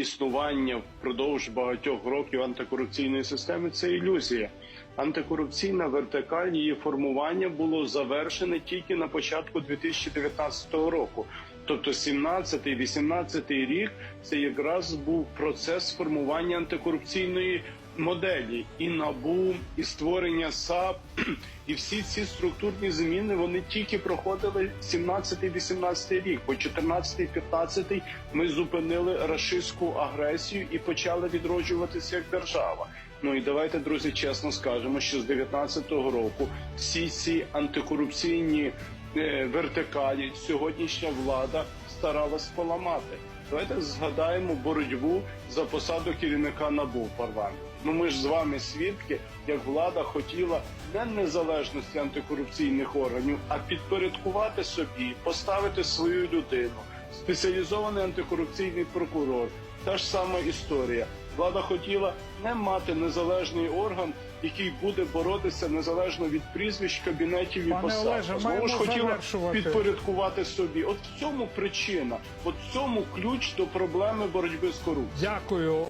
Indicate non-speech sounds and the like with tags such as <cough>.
існування впродовж багатьох років антикорупційної системи це ілюзія. Антикорупційна вертикаль її формування було завершене тільки на початку 2019 року. Тобто 17-18 рік це якраз був процес формування антикорупційної моделі і набу, і створення САП, <clears throat> і всі ці структурні зміни вони тільки проходили 17-18 рік. По 14-15 ми зупинили рашистську агресію і почали відроджуватися як держава. Ну і давайте, друзі, чесно скажемо, що з 19-го року всі ці антикорупційні вертикалі сьогоднішня влада старалась поламати. Давайте згадаємо боротьбу за посаду керівника НАБУ в парламенті. Ну ми ж з вами свідки, як влада хотіла не незалежності антикорупційних органів, а підпорядкувати собі, поставити свою людину, спеціалізований антикорупційний прокурор. Та ж сама історія. Влада хотіла не мати незалежний орган, який буде боротися незалежно від прізвищ, кабінетів і Пане посад. Олеже, Знову ж хотіла підпорядкувати собі. От в цьому причина, от в цьому ключ до проблеми боротьби з корупцією. Дякую.